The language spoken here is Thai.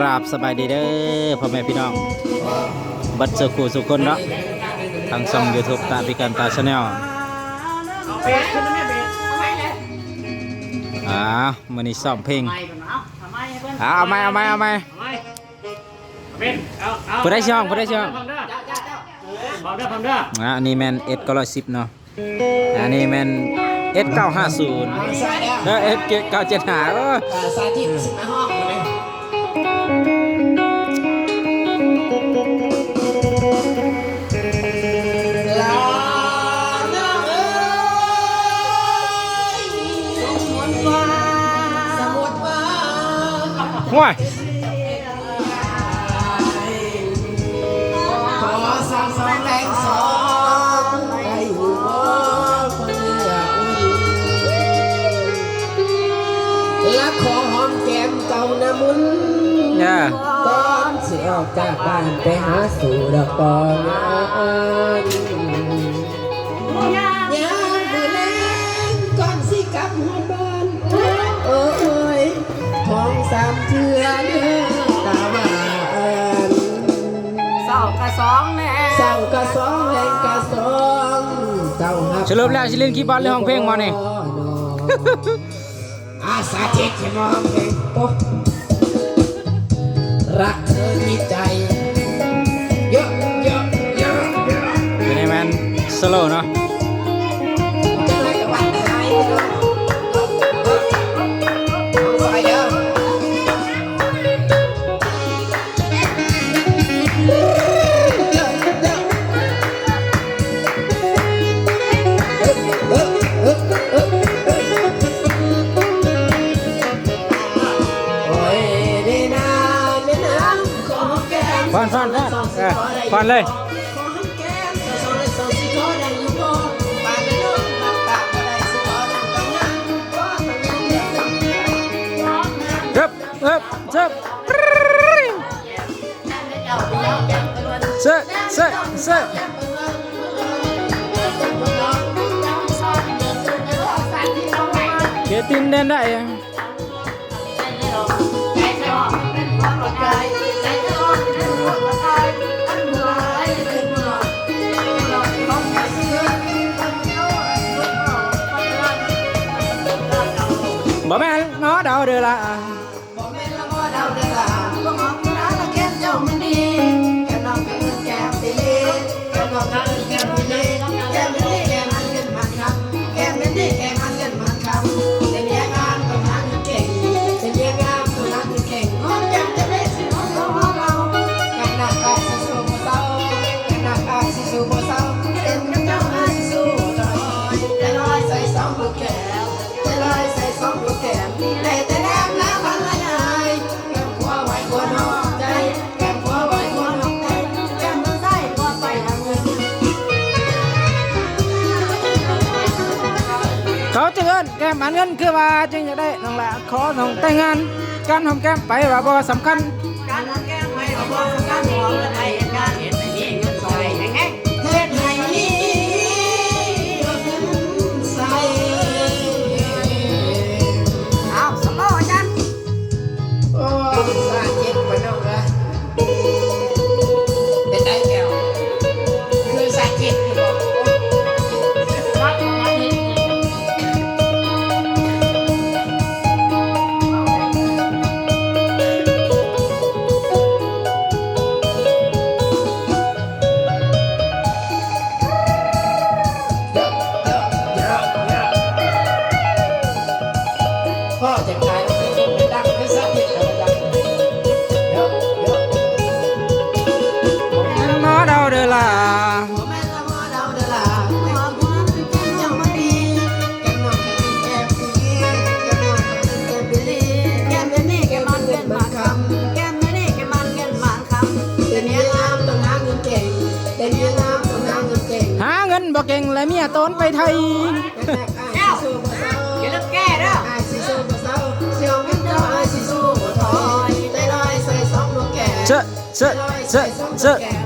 ราบสบายดีเด้อพ่อแม่พี่น้อง บัดเจอคู่สุคนเนาะทางช่อง YouTube ตาพิการตาชาแนลอ่ามื้อนี้ซ้อมเพลงไม่เป็นเอาไม่เอาไหมเอาไหมเอาไหมเป็นเอาเอาผู้ได้ช่องผู้ได้ช่องฟังเด้อฟังเด้องอ่านนี้แมนเอสก็ร้อยสิบเนาะอันนี้แมนเอสเก้าห้าศูนย์แล้วเออเอสเก้าเจ็ดห้าเอออ่าสาธิตสิบห้อง วยขอสามสองแรงสองได้อยู่บ่คนเลือกและขอหอมแก้มเจ้านะมุนเนี่ยก่อนสิออกจากบ้านไปหาสู่ดอกกองงานยามมือแรงก่อนสิกลับหัวบ้านโอ้เอ้ยท้อง สามเทือเด้อตาหวานเศร้ากระสองแน่เศร้ากะสองแรงกะสองเจ้าหักสรุปแล้วสิเล่นคีย์บอร์ดหรือห้องเพลงมาเนี่ยอาสาเจ็ดให้มองเพลงโอ้รักเธอมีใจเยอะเยอะเยอะเยอะอยู่ในแมนสโลเนาะ แก้มฟันฟันฟันเออฟันเลย ดาเดือละบ่แม่นละบ่ดาเดือละบ่งอกกระละแก้มเจ้ามันดีแก้มน้องก็เป็นแก้มสิลีแก้มน้องก็เอิ้น นแก้มอันเงินคือว่าจึงจะได้น้องละขอน้องแต่งงานการหอมแก้มไปว่าบ่สำคัญการทำแก้มให้เราบอกการมองและไทยเห็นการ นเป็นมาคำแก้มไม่ได้แก้มมันแก้มมันคำเป็นเมียงามต้องหาเงินเก่งเป็นเมียงามต้องหาเงินเก่งหาเงินบ่เก่งและเมียตนไปไทย องลูก